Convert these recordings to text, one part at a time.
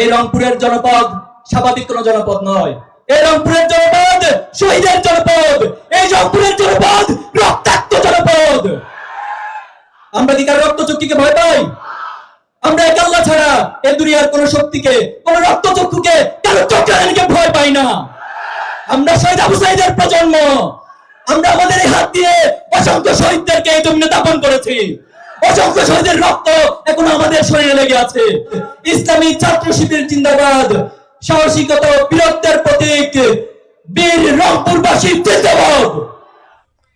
এই রংপুরের জনপদ স্বাভাবিক কোন জনপদ নয়। এই রংপুরের জনপদ শহীদের জনপদ। এই রংপুরের জনপদ রক্তাক্ত জনপদ। আমরা কি কারও রক্তচক্ষুকে ভয় পাই? আমরা এক আল্লাহ ছাড়া এই দুনিয়ার কোন শক্তিকে, কোন রক্তচক্ষুকে কারও চক্রায়নকে ভয় পাই না। আমরা শহীদ আবু সাইদের প্রজন্ম। আমরা আমাদের হাত দিয়ে অসংখ্য শহীদদেরকে এই জমিনে দাপন করেছি। শহীদের রক্ত এখন আমাদের শরীরে লেগে আছে। ইসলামী ছাত্র শিবির সাহসিকতা বীরত্বের প্রতীক বীর রংপুরবাসী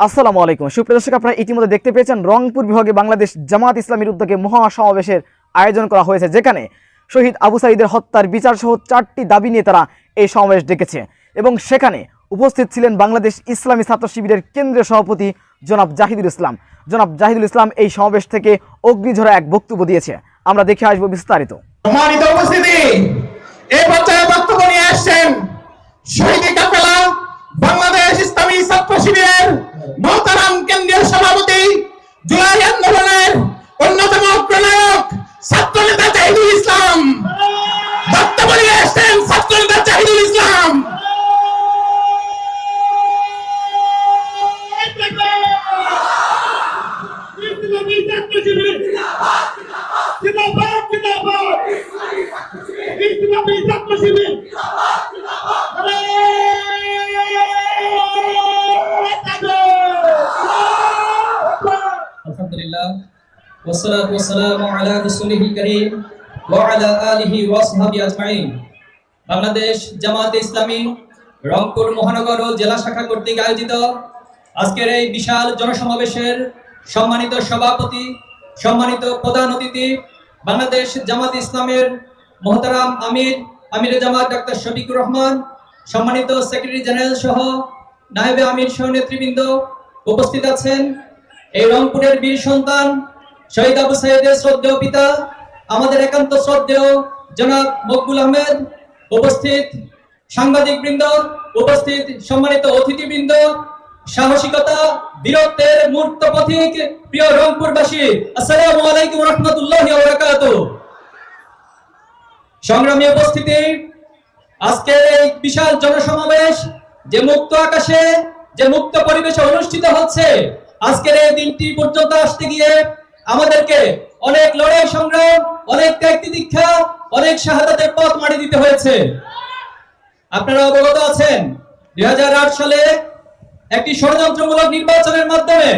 আসসালামু আলাইকুম। আপনারা ইতিমধ্যে দেখতে পেয়েছেন রংপুর বিভাগে বাংলাদেশ জামাত ইসলামীর উদ্যোগে মহা সমাবেশের আয়োজন করা হয়েছে, যেখানে শহীদ আবু সাইদের হত্যার বিচার সহ চারটি দাবি নিয়ে তারা এই সমাবেশ ডেকেছে। এবং সেখানে উপস্থিত ছিলেন বাংলাদেশ ইসলামী ছাত্র শিবিরের কেন্দ্রীয় সভাপতি জনাব জাহিদুল ইসলাম। জনাব জাহিদুল ইসলাম এই সমাবেশ থেকে অগ্নিঝরা এক বক্তব্য দিয়েছে। আমরা দেখে আসব বিস্তারিত। বাংলাদেশ ইসলামী ছাত্র মহতারাম কেন্দ্রীয় সভাপতি, জুলাই অন্যতম নেতা জাহিদুল ইসলাম। বক্তব্য নিয়ে আসছেন ছাত্র নেতা জাহিদুল ইসলাম। আলহামদুলিল্লাহ والصلاة والسلام على رسوله الكريم وعلى آله وصحبه أجمعين বাংলাদেশ জামাতে ইসলামী রংপুর মহানগর ও জেলা শাখা কর্তৃক আয়োজিত আজকের এই বিশাল জনসমাবেশের সম্মানিত সভাপতি সম্মানিত প্রধান অতিথি বাংলাদেশ জামাত ইসলামের মহতারাম আমির আমির জামাত ডাক্তার শফিকুর রহমান, সম্মানিত সেক্রেটারি জেনারেল সহ নায়েবে আমির সহ নেতৃবৃন্দ উপস্থিত আছেন এই রংপুরের বীর সন্তান শহীদ আবু সাইদের শ্রদ্ধেয় পিতা, আমাদের একান্ত শ্রদ্ধেয় জনাব মকবুল আহমেদ উপস্থিত সাংবাদিক বৃন্দ উপস্থিত সম্মানিত অতিথিবৃন্দ সাহসিকতা, বীরত্বের মূর্ত পথিক প্রিয় রংপুরবাসী, আসসালামু আলাইকুম রহমতুল্লাহ সংগ্রামী উপস্থিতি আজকের এই বিশাল জনসমাবেশ যে মুক্ত আকাশে, যে মুক্ত পরিবেশে অনুষ্ঠিত হচ্ছে, আজকের এই দিনটি পর্যন্ত আসতে গিয়ে আমাদেরকে অনেক লড়াই সংগ্রাম, অনেক ত্যাগ দীক্ষা, অনেক শাহাদাতের পথ মারি দিতে হয়েছে। আপনারা অবগত আছেন, দুই হাজার আট সালে একটি ষড়যন্ত্রমূলক নির্বাচনের মাধ্যমে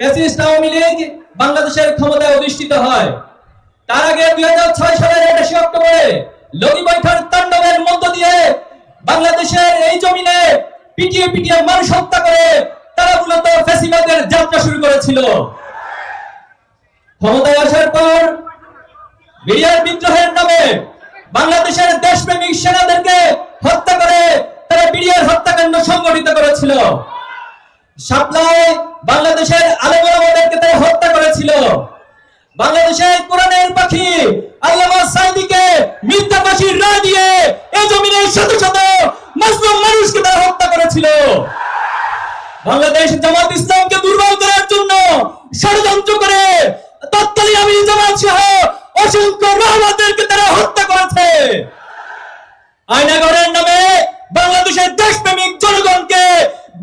ফ্যাসিস্ট আওয়ামী লীগ বাংলাদেশের ক্ষমতায় অধিষ্ঠিত হয়। তার আগে দুই সালের একুশে অক্টোবরে লগি বৈঠার তাণ্ডবের মধ্য দিয়ে বাংলাদেশের এই জমিনে পিটিয়ে পিটিয়ে মানুষ হত্যা করে তারা মূলত ফ্যাসিবাদের যাত্রা শুরু করেছিল। ক্ষমতায় আসার পর বিডিআর বিদ্রোহের নামে বাংলাদেশের দেশপ্রেমিক সেনাদেরকে হত্যা করে তারা বিডিআর হত্যাকাণ্ড সংগঠিত করেছিল। সাপ্লায় বাংলাদেশের আলেমাদেরকে হত্যা করেছিল। বাংলাদেশের বাংলাদেশ জামাত দুর্বল করার জন্য ষড়যন্ত্র করে তৎকালীন আমি জামাত সহ হত্যা করেছে। আয়নাগরের নামে বাংলাদেশের দেশপ্রেমিক জনগণকে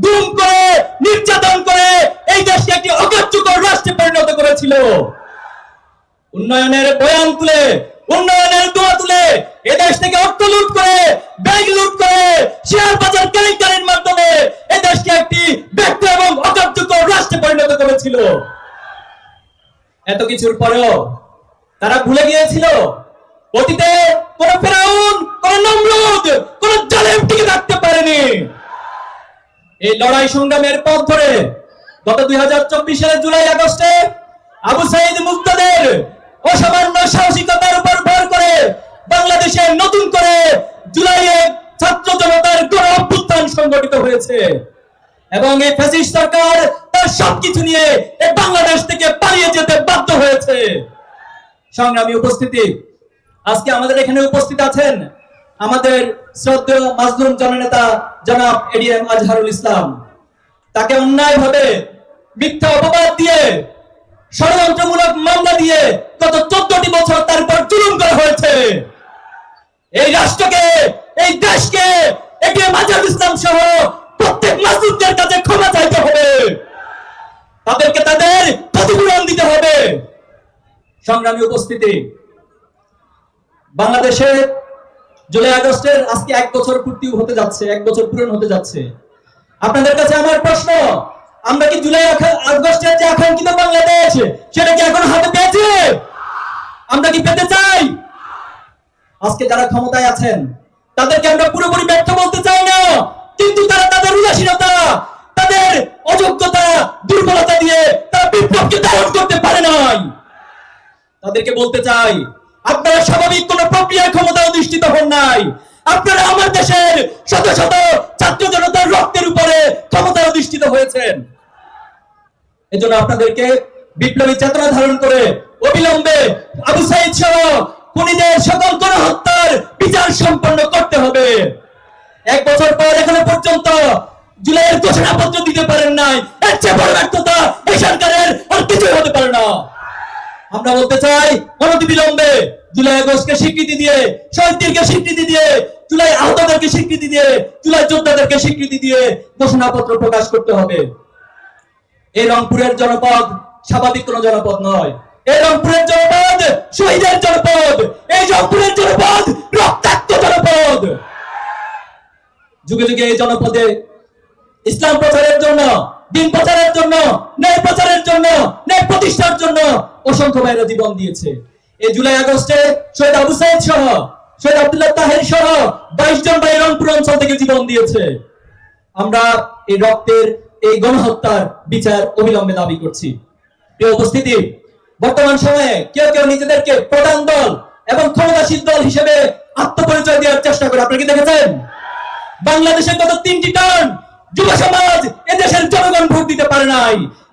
গুম করে, নির্যাতন করে এই দেশকে একটি অকার্যকর রাষ্ট্রে পরিণত করেছিল। উন্নয়নের বয়ান তুলে, উন্নয়নের দোয়া তুলে এ দেশ থেকে অর্থ লুট করে ব্যাংক লুট করে, শেয়ার বাজার কেলেঙ্কারির মাধ্যমে এ দেশকে একটি ব্যক্তি এবং অকার্যকর রাষ্ট্রে পরিণত করেছিল। এত কিছুর পরেও তারা ভুলে গিয়েছিল, অতীতে কোন ফেরাউন, কোন নমরুদ, কোন জালেম টিকে থাকতে পারেনি। এই লড়াই সংগ্রামের পথ ধরে গত দুই হাজার চব্বিশ সালের জুলাই আগস্টে আবু সাইদ মুক্তাদের অসামান্য সাহসিকতার উপর ভর করে বাংলাদেশে নতুন করে জুলাইয়ে ছাত্র জনতার গণ অভ্যুত্থান সংগঠিত হয়েছে। এবং এই ফ্যাসিস্ট সরকার তার সবকিছু নিয়ে এই বাংলাদেশ থেকে পালিয়ে যেতে বাধ্য হয়েছে। সংগ্রামী উপস্থিতি, আজকে আমাদের এখানে উপস্থিত আছেন আমাদের শ্রদ্ধেয় মাজলুম জননেতা জনাব এডিএম আজহারুল ইসলাম। তাকে অন্যায় অন্যায়ভাবে মিথ্যা অপবাদ দিয়ে, ষড়যন্ত্রমূলক মামলা দিয়ে গত চোদ্দটি বছর তার উপর জুলুম করা হয়েছে। এই রাষ্ট্রকে, এই দেশকে একে মাজার ইসলাম সহ প্রত্যেক মাসুদদের কাছে ক্ষমা চাইতে হবে। তাদেরকে তাদের ক্ষতিপূরণ দিতে হবে। সংগ্রামী উপস্থিতি বাংলাদেশে জুলাই আগস্টের আজকে এক বছর পূর্তি হতে যাচ্ছে, এক বছর পূরণ হতে যাচ্ছে। আপনাদের কাছে আমার প্রশ্ন, আমরা কি জুলাই আগস্টের যে আকাঙ্ক্ষিত বাংলাদেশ, সেটা কি এখন হাতে পেয়েছে? আমরা কি পেতে চাই? আজকে যারা ক্ষমতায় আছেন, তাদেরকে আমরা পুরোপুরি ব্যর্থ বলতে চাই না, কিন্তু তারা তাদের উদাসীনতা, তাদের অযোগ্যতা, দুর্বলতা দিয়ে তারা বিপ্লবকে ধারণ করতে পারে নাই। তাদেরকে বলতে চাই আপনারা স্বাভাবিক কোন প্রক্রিয়ার ক্ষমতা অধিষ্ঠিত হন নাই। আপনারা আমার দেশের শত শত ছাত্র জনতার রক্তের উপরে ক্ষমতা অধিষ্ঠিত হয়েছেন। এজন্য আপনাদেরকে বিপ্লবী চেতনা ধারণ করে অবিলম্বে আবু সাইদ সহ খুনিদের সকল গণহত্যার বিচার সম্পন্ন করতে হবে। এক বছর পর এখনও পর্যন্ত জুলাইয়ের ঘোষণাপত্র দিতে পারেন নাই। এর চেয়ে বড় ব্যর্থতা এই সরকারের আর কিছুই হতে পারে না আমরা বলতে চাই, অনতি বিলম্বে জুলাই আগস্টকে স্বীকৃতি দিয়ে, শহীদদেরকে স্বীকৃতি দিয়ে, জুলাই আহতদেরকে স্বীকৃতি দিয়ে, জুলাই যোদ্ধাদেরকে স্বীকৃতি দিয়ে ঘোষণাপত্র প্রকাশ করতে হবে। এই রংপুরের জনপদ স্বাভাবিক কোন জনপদ নয়। এই রংপুরের জনপদ শহীদের জনপদ। এই রংপুরের জনপদ রক্তাক্ত জনপদ। যুগে যুগে এই জনপদে ইসলাম প্রচারের জন্য, দিন প্রচারের জন্য, ন্যায় প্রচারের জন্য, ন্যায় প্রতিষ্ঠার জন্য অসংখ্য ভাইরা জীবন দিয়েছে। এই জুলাই আগস্টে শহীদ আবু সাইদ সহ, শহীদ আব্দুল্লাহ তাহের সহ বাইশ জন ভাই রংপুর অঞ্চল থেকে জীবন দিয়েছে। আমরা এই রক্তের এই গণহত্যার বিচার অবিলম্বে দাবি করছি। প্রিয় উপস্থিতি, বর্তমান সময়ে কেউ কেউ নিজেদেরকে প্রধান দল এবং ক্ষমতাশীল দল হিসেবে আত্মপরিচয় দেওয়ার চেষ্টা করে। আপনারা কি দেখেছেন? বাংলাদেশের গত তিনটি টার্ম যুব সমাজ এদেশের জনগণ ভোট দিতে পারে নাই।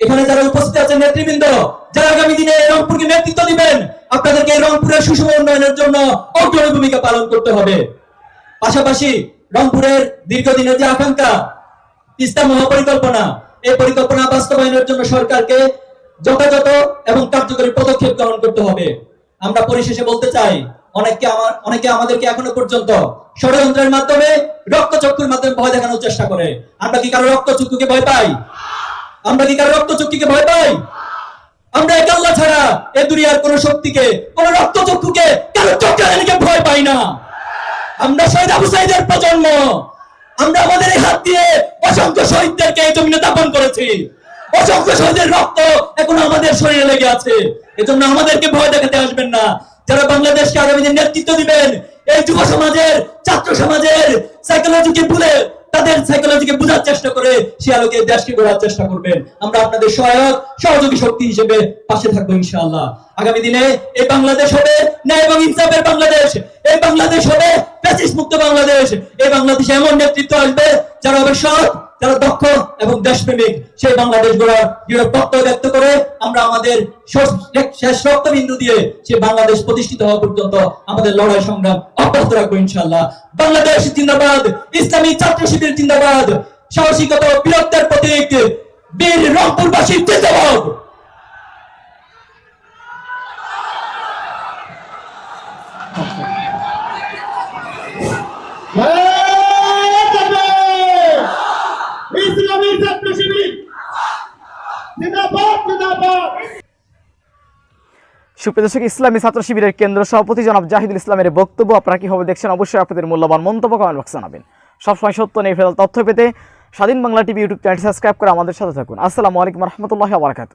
এখানে যারা উপস্থিত আছেন নেতৃবৃন্দ, যারা আগামী দিনে রংপুরকে নেতৃত্ব দিবেন, আপনাদেরকে রংপুরের সুষম উন্নয়নের জন্য অগ্রণী ভূমিকা পালন করতে হবে। পাশাপাশি রংপুরের দীর্ঘদিনের যে আকাঙ্ক্ষা, তিস্তা মহাপরিকল্পনা, এই পরিকল্পনা বাস্তবায়নের জন্য সরকারকে যথাযথ এবং কার্যকরী পদক্ষেপ গ্রহণ করতে হবে। আমরা পরিশেষে বলতে চাই, অনেককে আমার, অনেকে আমাদেরকে এখনও পর্যন্ত ষড়যন্ত্রের মাধ্যমে রক্তচক্ষুর মাধ্যমে ভয় দেখানোর চেষ্টা করে। আমরা কি কারও রক্তচক্ষুকে ভয় পাই? আমরা কি কারও রক্তচক্ষুকে ভয় পাই? আমরা এক আল্লাহ ছাড়া এ দুনিয়ার কোন শক্তিকে, কোন রক্তচক্ষুকে কারও চক্রানিকে ভয় পাই না। আমরা শহীদ আবু সাইদের প্রজন্ম। আমরা আমাদের এই হাত দিয়ে অসংখ্য শহীদদেরকে এই জমিনে দাপন করেছি। অসংখ্য শহীদের রক্ত এখন আমাদের শরীরে লেগে আছে। এজন্য আমাদেরকে ভয় দেখাতে আসবেন না। যারা বাংলাদেশকে আগামী দিন নেতৃত্ব দিবেন এই যুব সমাজের, ছাত্র সমাজের সাইকোলজিকে ভুলে তাদের সাইকোলজিকে বোঝার চেষ্টা করে সে আলোকে দেশকে গড়ার চেষ্টা করবেন। আমরা আপনাদের সহায়ক, সহযোগী শক্তি হিসেবে পাশে থাকব ইনশাআল্লাহ। আগামী দিনে এই বাংলাদেশ হবে ন্যায় এবং ইনসাফের বাংলাদেশ। এই বাংলাদেশ হবে প্যাসিস মুক্ত বাংলাদেশ। এই বাংলাদেশে এমন নেতৃত্ব আসবে যারা হবে সৎ যারা দক্ষ এবং দেশপ্রেমিক, সেই বাংলাদেশ গড়ার দৃঢ় ব্যক্ত করে আমরা আমাদের শেষ- রক্তবিন্দু দিয়ে সেই বাংলাদেশ প্রতিষ্ঠিত হওয়া পর্যন্ত আমাদের লড়াই সংগ্রাম অব্যাহত রাখব ইনশাল্লাহ বাংলাদেশ জিন্দাবাদ, ইসলামী ছাত্র শিবির জিন্দাবাদ, সাহসিকতা বীরত্বের প্রতীক, বীর রংপুরবাসী জিন্দাবাদ ইসলামী ছাত্র শিবির জিন্দাবাদ জিন্দাবাদ সুপ্রিয় দর্শক, ইসলামী ছাত্র শিবিরের কেন্দ্র সভাপতি জনাব জাহিদুল ইসলামের বক্তব্য আপনারা কীভাবে দেখছেন? অবশ্যই আপনাদের মূল্যবান মন্তব্য কমেন্ট বক্সে জানাবেন। সবসময় সত্য নেই ফেরাল তথ্য পেতে Swadhin Bangla TV YouTube channel subscribe করে আমাদের সাথে থাকুন। আসসালামু আলাইকুম রহমতুল্লাহ বারাকাতু